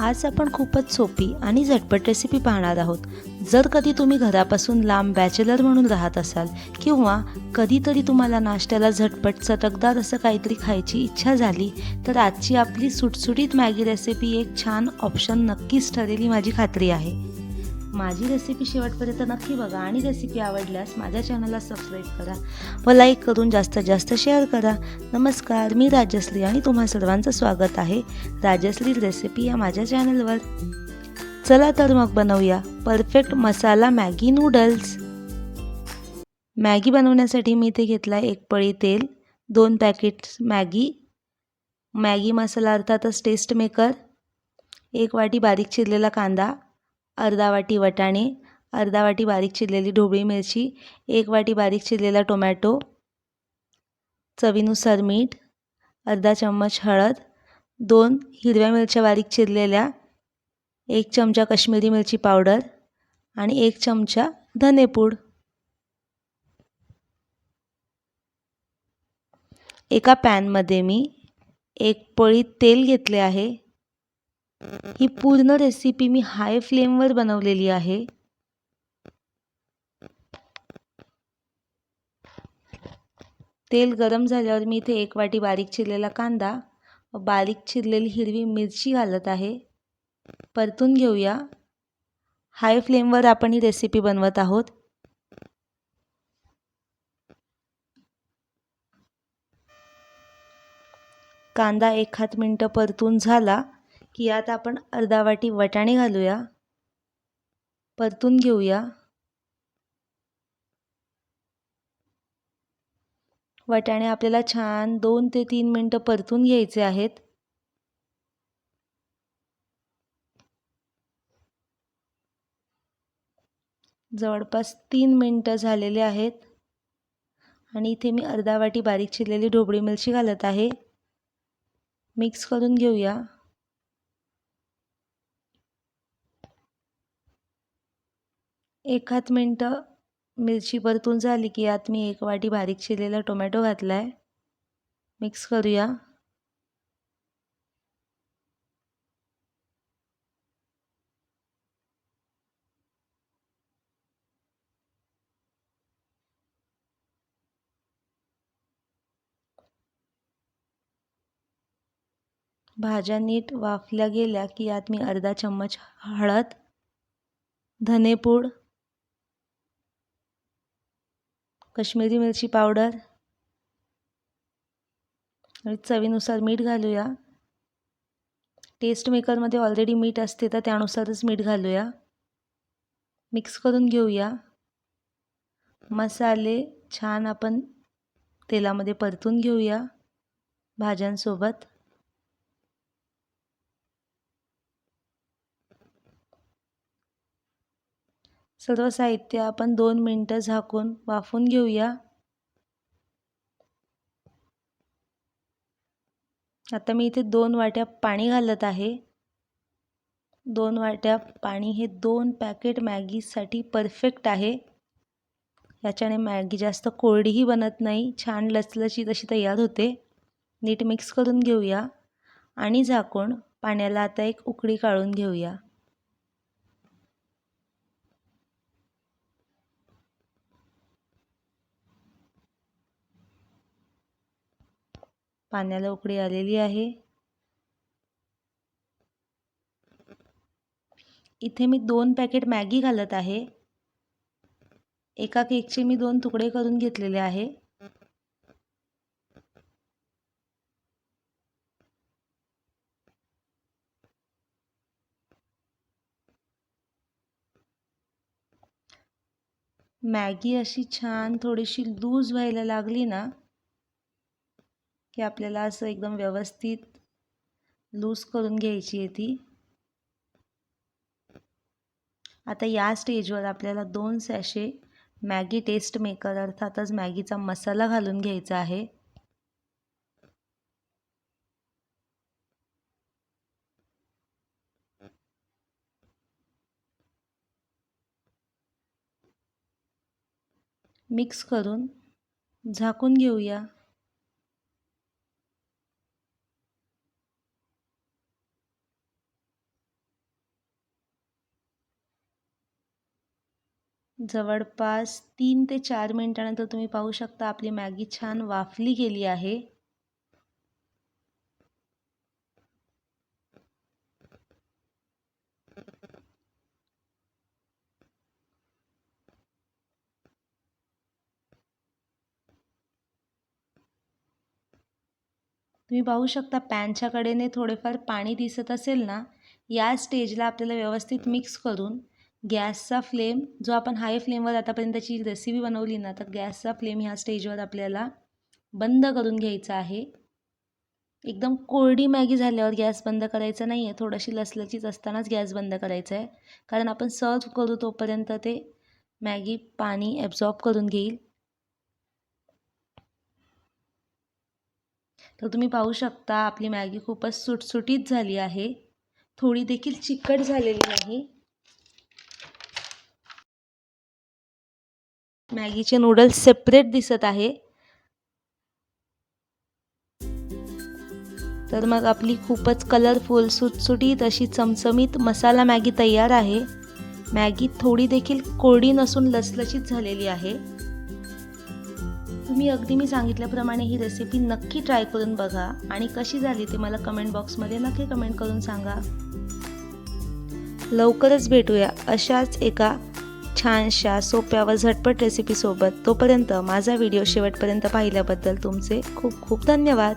आज आपण खूपच सोपी आणि झटपट रेसिपी पाहणार आहोत. जर कधी तुम्ही घरापासून लांब बॅचलर म्हणून राहत असाल किंवा कधीतरी तुम्हाला नाश्त्याला झटपट चटकदार असं काहीतरी खायची इच्छा झाली तर आजची आपली सुटसुटीत मॅगी रेसिपी एक छान ऑप्शन नक्कीच ठरेल ही माझी खात्री आहे. माझी रेसिपी शेवटपर्यंत नक्की बघा आणि रेसिपी आवडल्यास माझ्या चॅनलला सबस्क्राईब करा. व लाईक करून जास्तीत जास्त शेअर करा. नमस्कार मी राजश्री आणि तुम्हा सर्वांचं स्वागत आहे राजश्री रेसिपी या माझ्या चॅनलवर चला तर मग बनवूया perfect masala Maggi noodles Maggi बनवण्यासाठी मी इथे घेतला एक पळी तेल दोन पॅकेट्स मॅगी. मॅगी मसाला अर्थातच टेस्ट मेकर एक वाटी बारीक चिरलेला कांदा अर्धा वाटी वटाणे अर्धा वाटी बारीक चिरलेली ढोबळी मिरची एक वाटी बारीक चिरलेला टोमॅटो चवीनुसार मीठ अर्धा चम्मच हळद दोन हिरव्या मिरच्या बारीक चिरलेल्या एक चमचा कश्मीरी मिरची पावडर आणि एक चमचा धनेपूड. एका पॅनमध्ये मी एक पळी तेल घेतले आहे. ही पूर्ण रेसिपी मी हाय फ्लेमवर बनवलेली आहे. तेल गरम झाल्यावर मी इथे एक वाटी बारीक चिरलेला कांदा व बारीक चिरलेली हिरवी मिरची घालत आहे. परतून घेऊया. हाय फ्लेमवर आपण ही रेसिपी बनवत आहोत. कांदा एक हात मिनटं परतून झाला. की यात आपण अर्धा वाटी वटाणे घालूया. परतून घेऊया. वटाणे आपल्याला छान दोन ते तीन मिनटं परतून घ्यायचे आहेत. जवळपास तीन मिनटं झालेले आहेत. आणि इथे मी अर्धा वाटी बारीक चिरलेली ढोबळी मिरची घालत आहे. मिक्स करून घेऊया. एखाद मिनटं मिरची परतून झाली की यात मी एक वाटी बारीक चिरलेला टोमॅटो घातला आहे मिक्स करूया. भाज्या नीट वाफल्या गेल्या की यात मी अर्धा चम्मच हळद धनेपूड कश्मीरी मिरची पावडर. आणि चवीनुसार मीठ घालूया. टेस्ट मेकरमध्ये ऑलरेडी मीठ असते तर त्यानुसारच मीठ घालूया. मिक्स करून घेऊया. मसाले छान आपण तेलामध्ये परतून घेऊया. भाज्यांसोबत. सर्व साहित्य आपण दोन मिनटं झाकून वाफून घेऊया. आता मी इथे दोन वाट्या पाणी घालत आहे. दोन वाट्या पाणी हे दोन पॅकेट मॅगीसाठी परफेक्ट आहे. याच्याने मॅगी जास्त कोरडीही बनत नाही छान लचलची तशी तयार होते. नीट मिक्स करून घेऊया आणि झाकून पाण्याला आता एक उकळी काढून घेऊया. पाण्याला उकळी आलेली आहे. इथे मी दोन पॅकेट मॅगी घालत आहे. एका केकचे मी दोन तुकडे करून घेतलेले आहे. मॅगी अशी छान थोडीशी लूज व्हायला लागली ना की आपल्याला असं एकदम व्यवस्थित लूज करून घ्यायची आहे ती. आता या स्टेजवर आपल्याला दोन सॅशे मॅगी टेस्ट मेकर अर्थातच मॅगीचा मसाला घालून घ्यायचा आहे. मिक्स करून झाकून घेऊया. जवळपास तीन ते चार मिनटानंतर तुम्ही पाहू शकता आपली मॅगी छान वाफली गेली आहे. तुम्ही पाहू शकता पॅनच्या कडेने थोडेफार पाणी दिसत असेल ना या स्टेजला आपल्याला व्यवस्थित मिक्स करून गॅसचा फ्लेम जो आपण हाय फ्लेमवर आतापर्यंतची रेसिपी बनवली ना तर गॅसचा फ्लेम ह्या स्टेजवर आपल्याला बंद करून घ्यायचा आहे. एकदम कोरडी मॅगी झाल्यावर गॅस बंद करायचा नाही आहे थोडीशी लसलचीच असतानाच गॅस बंद करायचा आहे कारण आपण सर्व करू तोपर्यंत ते मॅगी पाणी ॲब्झॉर्ब करून घेईल. तर तुम्ही पाहू शकता आपली मॅगी खूपच सुटसुटीत झाली आहे. थोडी देखील चिकट झालेली नाही. मॅगीचे नूडल्स सेपरेट दिसत आहे. तर मग आपली खूपच कलरफुल सुटसुटीत अशी चमचमीत मसाला मॅगी तयार आहे. मॅगी थोडी देखील कोरडी नसून लसलशीत झालेली आहे. तुम्ही अगदी मी सांगितल्याप्रमाणे ही रेसिपी नक्की ट्राय करून बघा आणि कशी झाली ते मला कमेंट बॉक्समध्ये नक्की कमेंट करून सांगा. लवकरच भेटूया अशाच एका छानशा सोप्या व झटपट रेसिपीसोबत तोपर्यंत माझा व्हिडिओ शेवटपर्यंत पाहिल्याबद्दल तुमचे खूप खूप धन्यवाद.